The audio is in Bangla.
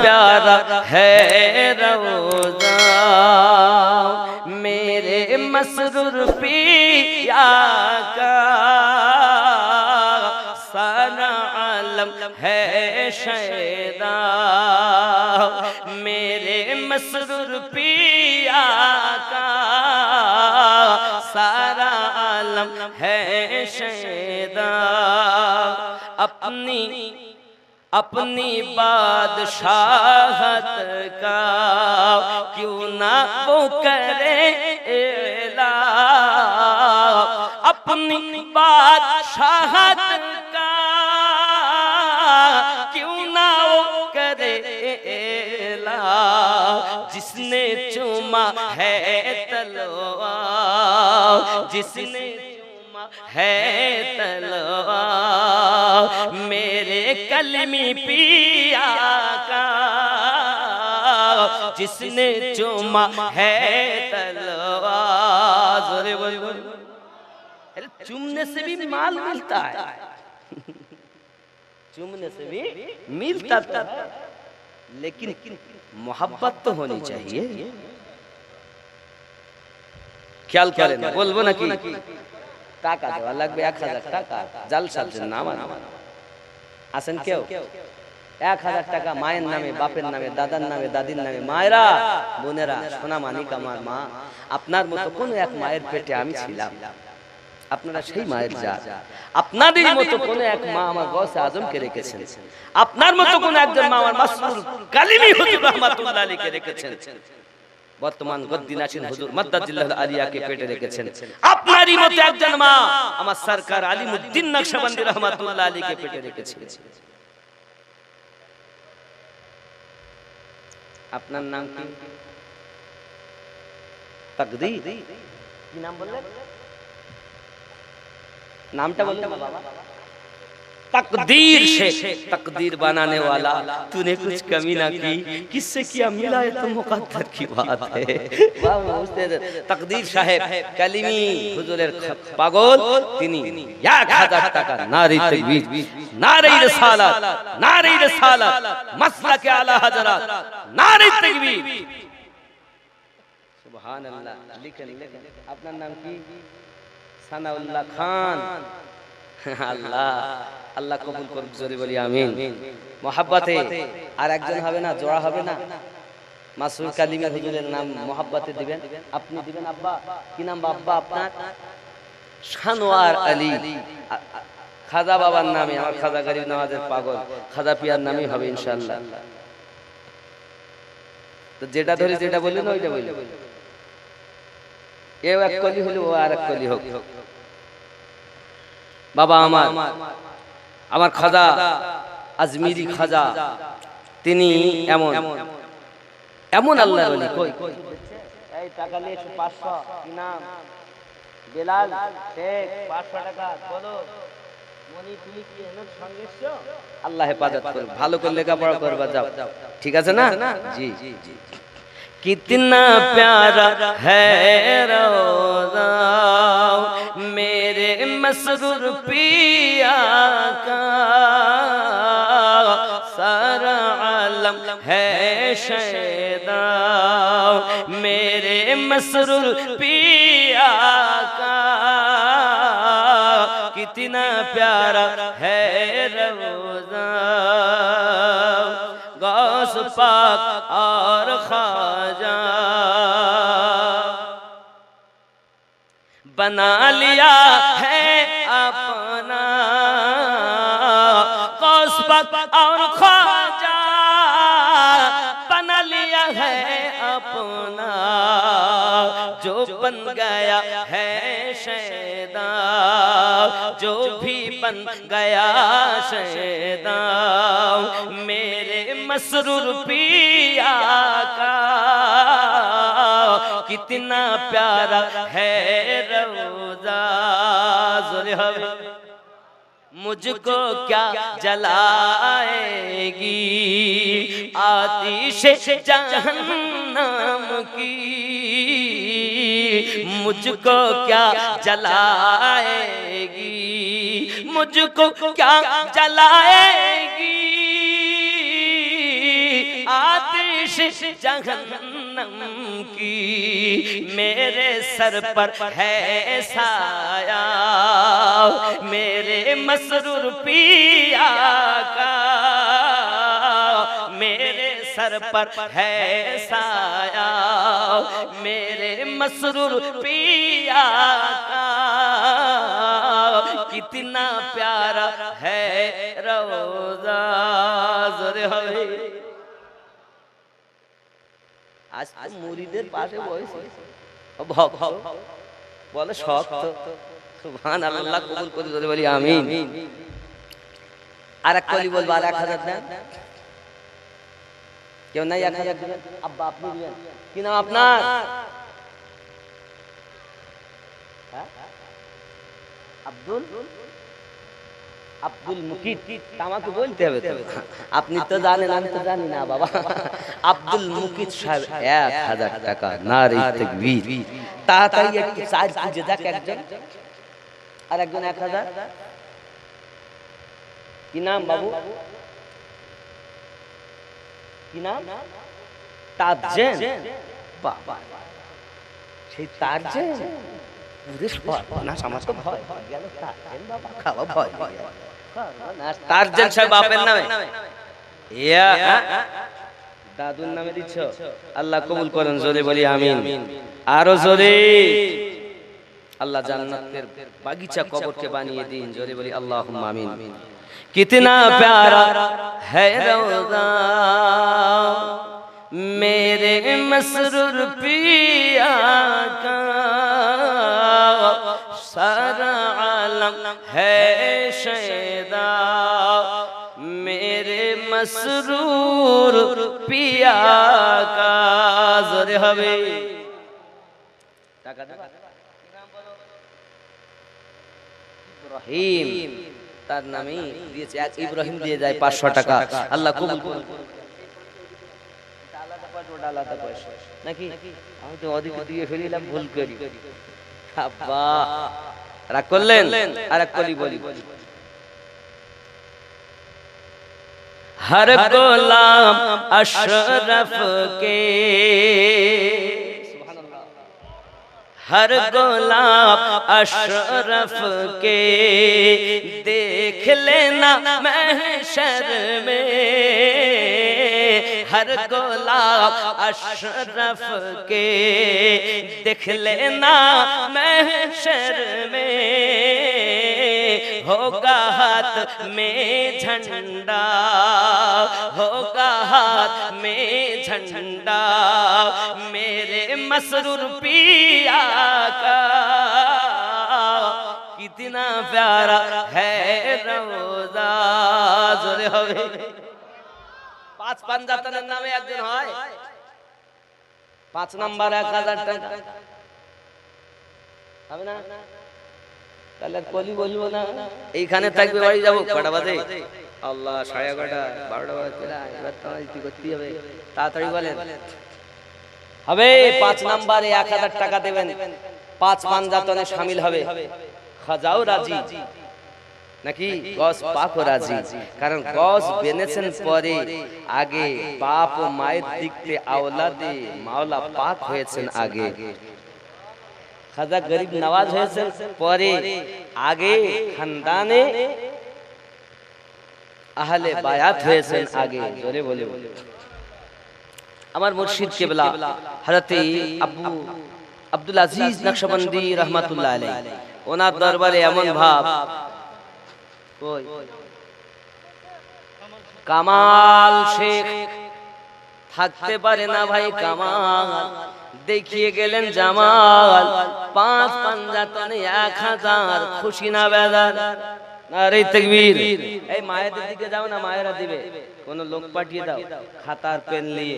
प्यारा है रोजा। मेरे मसरूर पिया का सारा आलम है शैदा। मेरे मसरूर पिया का सारा आलम है शैदा। अपनी अपनी बादशाहत का क्यों ना वो करे अपनी बादशाहत का क्यों ना वो करे एला जिसने चूमा है तलवार, जिसने चूमा है तलवार मेरे कलमी पिया का जिसने चूमा है तलवार जोरे बोल बोल। अरे चूमने से भी माल मिलता है चूमने से भी मिलता तो है लेकिन मोहब्बत तो होनी चाहिए খেয়াল করেন বলবো নাকি টাকা দেওয়া লাগবে এক হাজার টাকা জাল সালছেন না আমার আছেন কেউ? এক হাজার টাকা মায়ের নামে বাপের নামে দাদার নামে দাদির নামে মায়েরা বোনেরা সোনা মানিক আমার মা আপনার মতো কোন এক মায়ের পেটে আমি ছিলাম। আপনারা সেই মায়ের যা আপনাদের মতো কোন এক মা আমার গসে আজমকে রেখেছেন। আপনার মতো কোন একজন মা আমার মাসুল কালিমি হুজুর রহমাতুল্লাহ আলীকে রেখেছেন। বর্তমান গদ্দিন আছেন হুজুর মাদ্দাজিল্লাহ আলিয়াকে পেটে রেখেছেন। আপনারই মতো একজন মা আমার সরকার আলিমুদ্দিন নকশবন্দি রহমাতুল্লাহ আলীকে পেটে রেখেছেন। আপনার নাম কি? তাকদীর। কি নাম বললেন? নামটা বললেন বাবা। तकदीर से तकदीर बनाने वाला तूने कुछ कमी ना की किससे किया मिला ये तो मुकद्दर की बात है वाह वाह, उसने तकदीर साहेब কালিমি হুজুরের খ- পাগল তিনি এক হাজার টাকা নারী তাকবীর নারী রিসালাত নারী রিসালাত মাসলাকে আলা হযরত নারী তাকবীর সুবহানাল্লাহ লিখেন লিখেন আপনার নাম কি সানাউল্লাহ খান আল্লাহ আল্লাহ কবুল করুক জোরে বলি আমিন। মোহাব্বতে আর একজন হবে না জোড়া হবে না? মাসুর কালিমা হুজুরের নাম মোহাব্বতে দিবেন। আপনি দিবেন আব্বা? কি নাম আব্বা আপনার? শানোয়ার আলী। খাজা বাবার নামে আমার খাজা গরিব নামাজের পাগল। খাজা পিয়ার নামই হবে ইনশাআল্লাহ। তো যেটা ধরে যেটা বললেন ওইটা বললেন। এও এক কলি হলো ও আর এক কলি হোক। বাবা আমার আমার খাজা আজমিরি খাজা তিনি এমন এমন আল্লাহ আল্লাহ হেফাজত ভালো করে লেখাপড়া করবা যাও। ঠিক আছে না? জি জি জি। কিতনা প্যারা হ্যাঁ मसरूर पिया का सारा आलम है शैदा। मेरे मसरूर पिया का कितना प्यारा है रोजा। गौस पाक और खाजा बना लिया है अपना गौस और खाजा बना लिया है अपना। जो बन गया है शैदा, जो भी बन गया शैदा। मेरे मसरूर पिया का कितना प्यारा है रोजा। जोरे हवे। मुझको क्या जलाएगी आतिश जहन्नम की मुझको क्या जलाएगी मुझको क्या जलाएगी आतिश जहन्नम की, मेरे सर पर है साया, मेरे मसरूर पिया का, मेरे सर पर है साया, मेरे मसरूर पिया का, कितना प्यारा है আজ তো মুড়িদের পাশে বসে। ভব বলে শক্ত। সুবহান আল্লাহ কবুল করে জোরে বলি আমিন। আর এক কলি বলব আর এক হাজার দেন। কেউ নাই এক হাজার দিবেন? আব্বা আপনি দিবেন। কি নাম আপনার? হ্যাঁ? আব্দুল? আব্দুল মুকিত। আমাকে বলতে হবে তো। আপনি তো জানেন আমি তো জানি না বাবা। আব্দুল মুকিত সাহেব এক হাজার টাকা নারী তাকবীর। তাড়াতাড়ি একটু চার্জ খুঁজে দেখ একজন। আর একজন এক হাজার। কি নাম বাবু? কি নাম? তাজেন বাবা সেই তাজেন দাদুর নামে দিচ্ছ আল্লাহ কবুল করেন জোরে বলি আমিন। আরও জোরে। আল্লাহ জান্নাতের বাগিচা কবরকে বানিয়ে দিন জোরে বলি আল্লাহ আমিন। কিতনা প্যারা হ্যায় মেরে মসরুর পিয়া কা ہے شیدا میرے مسرور پیا کا زر ہوے ইব্রাহিম তার নামে দিয়েছে এক ইব্রাহিম দিয়ে যায় পাঁচশো টাকা আল্লাহ কবুল করুন আলাদা পয়সা নাকি আমি তো অধিক দিয়ে ফেলিলাম ভুল করি বাবা রাগ করলেন আর এক কলি বলি হর গোলাম আশরফ কে ہر گلاب اشرف کے دیکھ لینا محشر میں हर गोला अशरफ के देख लेना मैं शर में। होगा हाथ में झंडा, होगा हाथ में झंडा, मेरे मसरूर पिया का कितना प्यारा है रोजा। जोरे हवे। পাঁচ নামে একদিন হয়। পাঁচ নাম্বার এক হাজার টাকা। তাহলে কলি বলব না। এইখানে থাকবে, বাড়ি যাব। কটা বাজে? আল্লাহ, সাড়ে এগারোটা, বারোটা বাজে। এবার তো আমার কি করতে হবে। তাড়াতাড়ি বলেন। হবে, পাঁচ নাম্বারে এক হাজার টাকা দেবেন। পাঁচ পাঞ্জাতনে সামিল হবে। খাজাও রাজি। নাকি গস ও রাজি? কারণ গস বেনেছেন পরে আগে বাপ ও মায়ের দিক থেকে আওলাদে মাওলা পাক হয়েছেন আগে। খাজা গরিব নওয়াজ হয়েছেন পরে আগে খানদানে আহলে বায়াত হয়েছেন আগে। জোরে বলে বলে আমার মুর্শিদ কেবলা হযরতে আবু আব্দুল আজিজ নকশবন্দি রহমাতুল্লাহ আলাইহি। ওনার দরবারে এমন ভাব কামাল শেখ থাকতে পারে না ভাই কামাল। দেখিয়ে গেলেন জামাল, পাঁচ পাঞ্জাতনে এক হাজার, খুশি না এই মায়েদের দিকে যাও না, মায়েরা দিবে। কোন লোক পাঠিয়ে দাও, খাতার পেন নিয়ে।